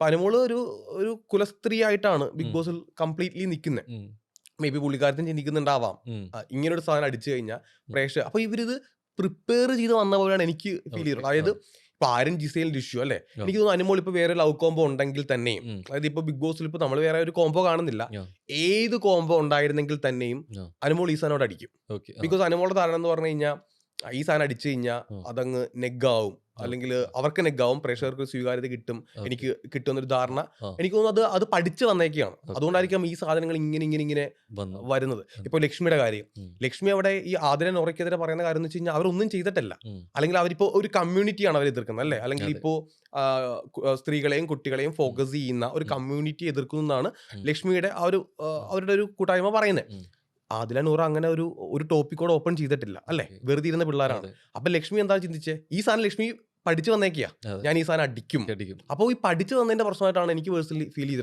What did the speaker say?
അപ്പൊ അനുമോൾ ഒരു ഒരു കുലസ്ത്രീ ആയിട്ടാണ് ബിഗ് ബോസിൽ കംപ്ലീറ്റ്ലി നിൽക്കുന്നത് മേ ബി പുള്ളിക്കാരത്തിന് ചിന്തിക്കുന്നുണ്ടാവാം. ഇങ്ങനൊരു സാധനം അടിച്ചു കഴിഞ്ഞാൽ പ്രേക്ഷകർ അപ്പൊ ഇവരിത് പ്രിപ്പയർ ചെയ്ത് വന്ന പോലെയാണ് എനിക്ക് ഫീൽ ചെയ്തത് അതായത് ഇപ്പൊ ആരും ജിസയിൽ ഇഷ്യൂ അല്ലെ? എനിക്ക് തോന്നുന്നു അനുമോൾ ഇപ്പൊ വേറെ ലവ് കോംബോ ഉണ്ടെങ്കിൽ തന്നെയും അതായത് ഇപ്പൊ ബിഗ് ബോസിൽ ഇപ്പൊ നമ്മൾ വേറെ ഒരു കോംബോ കാണുന്നില്ല. ഏത് കോംബോ ഉണ്ടായിരുന്നെങ്കിൽ തന്നെയും അനുമോൾ ഈ സാധനോട് അടിക്കും. ബിക്കോസ് അനുമോളുടെ ധാരണ എന്ന് പറഞ്ഞു കഴിഞ്ഞാൽ ഈ സാധനം അടിച്ചു കഴിഞ്ഞാൽ. അതങ്ങ് നെഗാവും. അല്ലെങ്കിൽ അവർക്ക് നെഗാവും. പ്രേക്ഷകർക്ക് സ്വീകാര്യത കിട്ടും. എനിക്ക് കിട്ടുമെന്നൊരു ധാരണ. എനിക്ക് തോന്നുന്നു അത് അത് പഠിച്ചു വന്നേക്കാണ്. അതുകൊണ്ടായിരിക്കാം ഈ സാധനങ്ങൾ ഇങ്ങനെ ഇങ്ങനെ ഇങ്ങനെ വരുന്നത്. ഇപ്പൊ ലക്ഷ്മിയുടെ കാര്യം. ലക്ഷ്മി അവിടെ ഈ ആദരൻ ഉറക്കെതിരെ പറയുന്ന കാര്യം എന്ന് വെച്ച് കഴിഞ്ഞാൽ അവരൊന്നും ചെയ്തിട്ടല്ല. അല്ലെങ്കിൽ അവരിപ്പോ ഒരു കമ്മ്യൂണിറ്റിയാണ് അവർ എതിർക്കുന്നത് അല്ലേ? അല്ലെങ്കിൽ. ഇപ്പോ സ്ത്രീകളെയും കുട്ടികളെയും ഫോക്കസ് ചെയ്യുന്ന ഒരു കമ്മ്യൂണിറ്റി എതിർക്കുന്നതാണ് എന്നാണ് ലക്ഷ്മിയുടെ ആ ഒരു അവരുടെ ഒരു കൂട്ടായ്മ പറയുന്നത്. ആദില നൂറ് അങ്ങനെ ഒരു ഒരു ടോപ്പിക്കോട് ഓപ്പൺ ചെയ്തിട്ടില്ല അല്ലേ. വെറുതെ ഇരുന്ന പിള്ളേരാണ്. അപ്പൊ ലക്ഷ്മി എന്താ ചിന്തിച്ചേ? ഈ സാധനം ലക്ഷ്മി പഠിച്ചു വന്നേക്കിയാ ഞാൻ ഈ സാധനം അടിക്കും. അടിക്കും. അപ്പോൾ ഈ പഠിച്ചു വന്നതിന്റെ പ്രശ്നമായിട്ടാണ് എനിക്ക് പേഴ്സണലി ഫീൽ ചെയ്തത്.